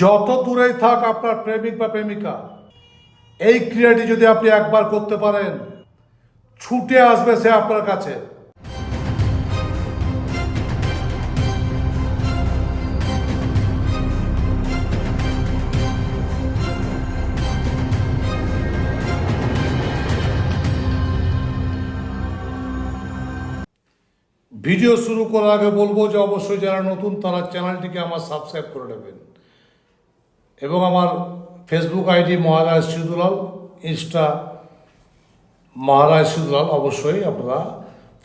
যত দূরেই থাক আপনার প্রেমিক বা প্রেমিকা, এই ক্রিয়াটি যদি আপনি একবার করতে পারেন, ছুটে আসবে সে আপনার কাছে। ভিডিও শুরু করার আগে বলব যে অবশ্যই যারা নতুন, তারা চ্যানেলটিকে আমার সাবস্ক্রাইব করে নেবেন। এবং আমার Facebook ID Maharaj Sidulal Insta Maharaj Sidulal অবশ্যই আপনারা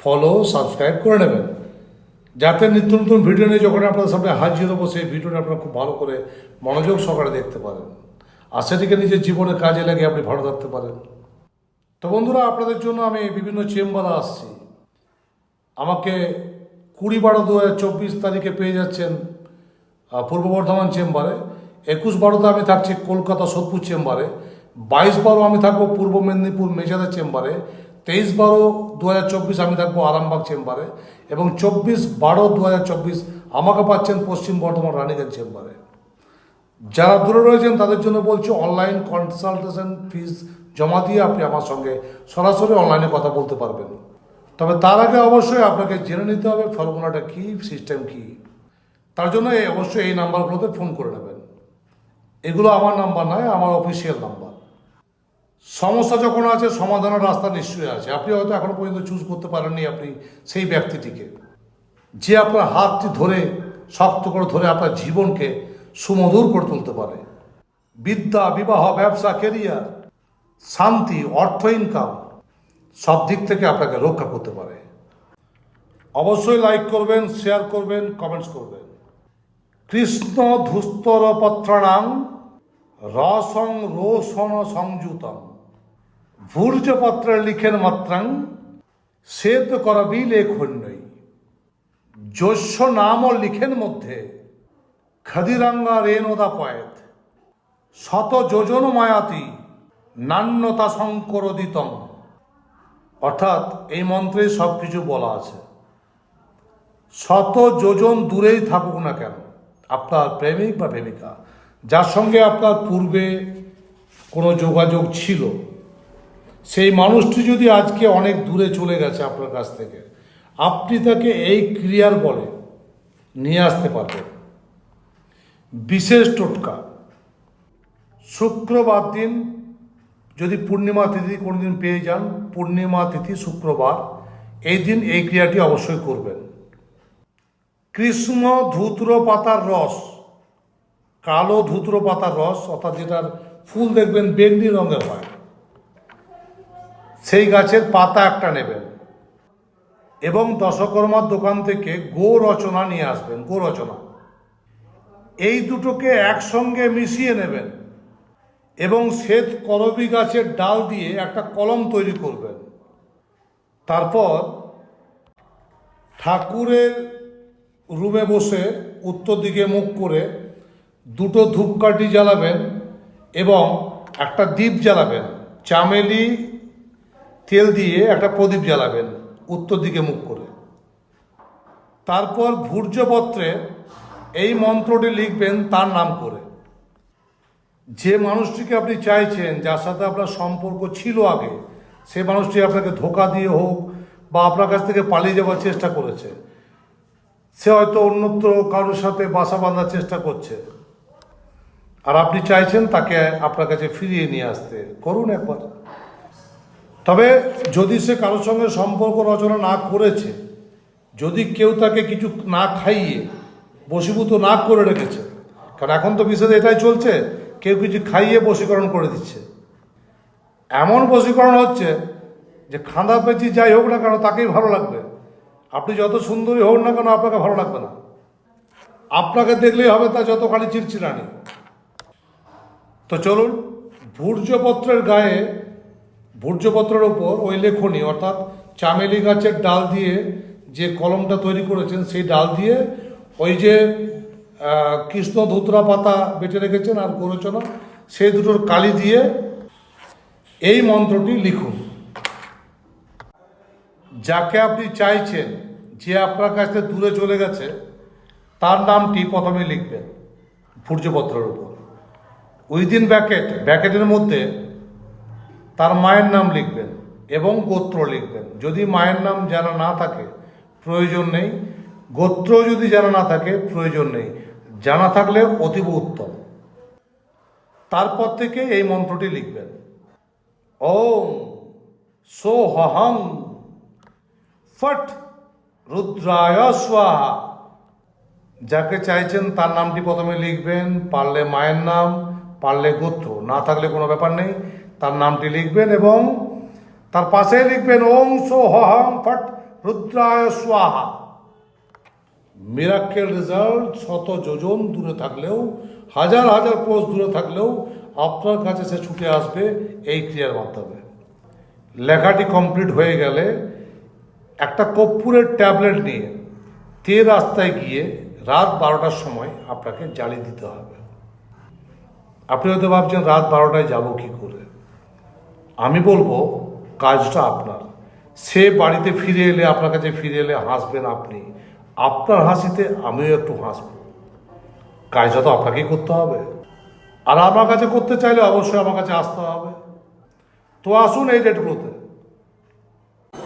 ফলো সাবস্ক্রাইব করে নেবেন। যাতে নিত্য নতুন ভিডিও নিয়ে যখন আপনাদের সামনে হাজির হব, সেই ভিডিওটা আপনারা খুব ভালো করে মনোযোগ সহকারে দেখতে পারেন। আর সেটিকে নিজের জীবনে কাজে লাগে আপনি ভালো থাকতে পারেন। তো বন্ধুরা, আপনাদের জন্য আমি বিভিন্ন চেম্বারে আসছি। আমাকে কুড়ি বারো দু হাজার চব্বিশ তারিখে পেয়ে যাচ্ছেন পূর্ব বর্ধমান চেম্বারে। একুশ বারোতে আমি থাকছি কলকাতা সোদপুর চেম্বারে, বাইশ বারো আমি থাকব পূর্ব মেদিনীপুর মেজাদা চেম্বারে, তেইশ বারো দু আমি থাকব আরামবাগ চেম্বারে, এবং চব্বিশ বারো দু আমাকে পাচ্ছেন পশ্চিম বর্ধমান রানীগঞ্জ চেম্বারে। যারা দূরে রয়েছেন, তাদের জন্য বলছি অনলাইন কনসালটেশন ফিস জমা দিয়ে আপনি আমার সঙ্গে সরাসরি অনলাইনে কথা বলতে পারবেন। তবে তার আগে অবশ্যই আপনাকে জেনে নিতে হবে ফর্মুলাটা কী সিস্টেম কী। তার জন্য অবশ্যই এই নাম্বারগুলোতে ফোন করে নেবেন। এগুলো আমার নাম্বার নয়, আমার অফিসিয়াল নাম্বার। সমস্যা যখন আছে, সমাধানের রাস্তা নিশ্চয়ই আছে। আপনি হয়তো এখনও পর্যন্ত চুজ করতে পারেননি আপনি সেই ব্যক্তিটিকে। যে আপনার হাতটি ধরে, শক্ত করে ধরে আপনার জীবনকে সুমধুর করে তুলতে পারে। বিদ্যা, বিবাহ, ব্যবসা কেরিয়ার শান্তি, অর্থ ইনকাম সব দিক থেকে আপনাকে রক্ষা করতে পারে। অবশ্যই লাইক করবেন শেয়ার করবেন কমেন্টস করবেন। কৃষ্ণ ধুস্তর পত্রাণাং রসং রোশন সংযুতম। ভূর্জপত্রে লিখেন মাত্রাং, শ্বেত করবি লেখন্যই যস্য নাম লিখেন মধ্যে খদিরাঙ্গা রেণোদা পয়েত। শত যোজন মায়াতি, নান্যতা শঙ্করদিতম অর্থাৎ এই মন্ত্রে সব কিছু বলা আছে। শত যোজন দূরেই থাকুক না কেন, আপনার প্রেমিক বা প্রেমিকা যার সঙ্গে আপনার পূর্বে কোনো যোগাযোগ ছিল, সেই মানুষটি যদি আজকে অনেক দূরে চলে গেছে আপনার কাছ থেকে, আপনি তাকে এই ক্রিয়ার বলে নিয়ে আসতে পারবেন। বিশেষ টোটকা। শুক্রবার দিন যদি পূর্ণিমা তিথি কোনো দিন পেয়ে যান, পূর্ণিমা তিথি শুক্রবার, এই দিন এই ক্রিয়াটি অবশ্যই করবেন। কৃষ্ণ ধুতুর পাতার রস। কালো ধুতুর পাতার রস, অর্থাৎ যেটার ফুল দেখবেন বেগনি রঙের হয়। সেই গাছের পাতা একটা নেবেন। এবং দশকর্মার দোকান থেকে গো রচনা নিয়ে আসবেন গো রচনা এই দুটোকে একসঙ্গে মিশিয়ে নেবেন এবং শ্বেত করবি গাছের ডাল দিয়ে একটা কলম তৈরি করবেন। তারপর ঠাকুরের রুমে বসে উত্তর দিকে মুখ করে দুটো ধূপকাঠি জ্বালাবেন এবং একটা দ্বীপ জ্বালাবেন। চামেলি তেল দিয়ে একটা প্রদীপ জ্বালাবেন উত্তর দিকে মুখ করে। তারপর ভূর্জপত্রে এই মন্ত্রটি লিখবেন তার নাম করে। যে মানুষটিকে আপনি চাইছেন, যার সাথে আপনার সম্পর্ক ছিল আগে, সে মানুষটি আপনাকে ধোকা দিয়ে হোক বা আপনার কাছ থেকে পালিয়ে যাওয়ার চেষ্টা করেছে, সে হয়তো অন্যত্র কারোর সাথে বাসা বাঁধার চেষ্টা করছে। আর আপনি চাইছেন তাকে আপনার কাছে ফিরিয়ে নিয়ে আসতে। করুন একবার। তবে যদি সে কারোর সঙ্গে সম্পর্ক রচনা না করেছে, যদি কেউ তাকে কিছু না খাইয়ে বশীভূত না করে রেখেছে, কারণ এখন তো বিশেষ এটাই চলছে, কেউ কিছু খাইয়ে বশীকরণ করে দিচ্ছে। এমন বশীকরণ হচ্ছে যে খাঁদা পেঁচি যাই হোক না কেন তাকেই ভালো লাগবে। আপনি যত সুন্দরী হোক না কেন আপনাকে ভালো লাগবে না। আপনাকে দেখলেই হবে তা যতখানি চিরচিরানি। তো চলুন, ভূর্জপত্রের গায়ে, ভূর্জপত্রের ওপর ওই লেখনি, অর্থাৎ চামেলি গাছের ডাল দিয়ে যে কলমটা তৈরি করেছেন, সেই ডাল দিয়ে ওই যে কৃষ্ণ ধুতরা পাতা বেটে রেখেছেন আর গোরচনা সেই দুটোর কালি দিয়ে এই মন্ত্রটি লিখুন। যাকে আপনি চাইছেন, যে আপনার কাছ থেকে দূরে চলে গেছে, তার নামটি প্রথমে লিখবেন, ভূর্জপত্রের উপর উইদিন ব্যাকেট, ব্যাকেটের মধ্যে তার মায়ের নাম লিখবেন এবং গোত্র লিখবেন। যদি মায়ের নাম জানা না থাকে, প্রয়োজন নেই। গোত্র যদি জানা না থাকে, প্রয়োজন নেই। জানা থাকলে অতীব উত্তম। তারপর থেকে এই মন্ত্রটি লিখবেন। ওম সোহং ফট রুদ্রায় স্বাহা। যাকে চাইছেন তার নামটি প্রথমে লিখবেন, পারলে মায়ের নাম পারলে গোত্র, না থাকলে কোনো ব্যাপার নেই। তার নামটি লিখবেন এবং তার পাশে লিখবেন, ওং সোহং ফট রুদ্রায় স্বাহা। মিরাক্কেল রেজাল্ট শত যোজন দূরে থাকলেও, হাজার হাজার কোষ দূরে থাকলেও, আপনার কাছে সে ছুটে আসবে এই ক্রিয়ার মাধ্যমে। লেখাটি কমপ্লিট হয়ে গেলে একটা কর্পূরের ট্যাবলেট নিয়ে তে রাস্তায় গিয়ে রাত বারোটার সময় আপনাকে জ্বালিয়ে দিতে হবে। আপনি হয়তো ভাবছেন রাত বারোটায় যাব কি করে? আমি বলব, কাজটা আপনার। সে বাড়িতে ফিরে এলে, আপনার কাছে ফিরে এলে হাসবেন আপনি। আপনার হাসিতে আমিও একটু হাসব। কাজটা তো আপনাকেই করতে হবে। আর আমার কাছে করতে চাইলে অবশ্যই আমার কাছে আসতে হবে। তো আসুন এই ডেটগুলোতে।